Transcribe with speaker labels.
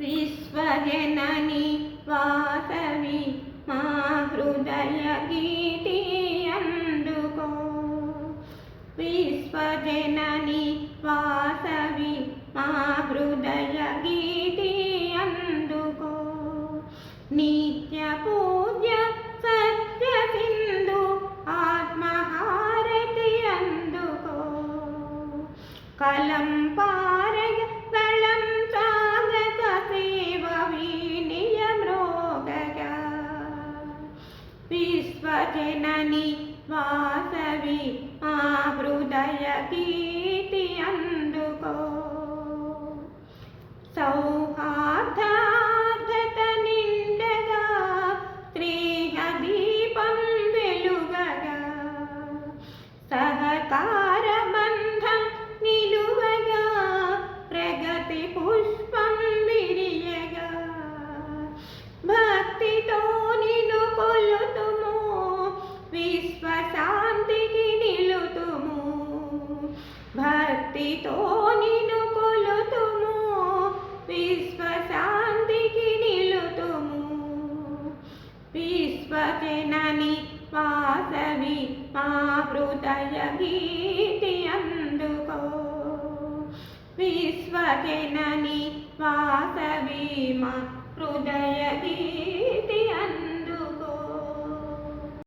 Speaker 1: విశ్వజనని వాసవి మా హృదయ గీతి అందుకో. విశ్వజనని వాసవి మా హృదయ గీతి అందుకో. నిత్య పూజ్య సత్య సింధు ఆత్మహారతి అందుకో. కలంపా విశ్వజనని వాసవి మా హృదయ కీర్తి అందుకో. సౌహార్దార్థత నిండగా స్త్రీయ దీపం వెలుగగా. సహకార బంధం నిలువగా ప్రగతి పుష్ప భక్తితో నిను కొలుతుము విశ్వశాంతికి నిలుతుము. విశ్వజనని వాసవి మా హృదయ గీతి అందుకో. విశ్వజనని వాసవి మా హృదయ గీతి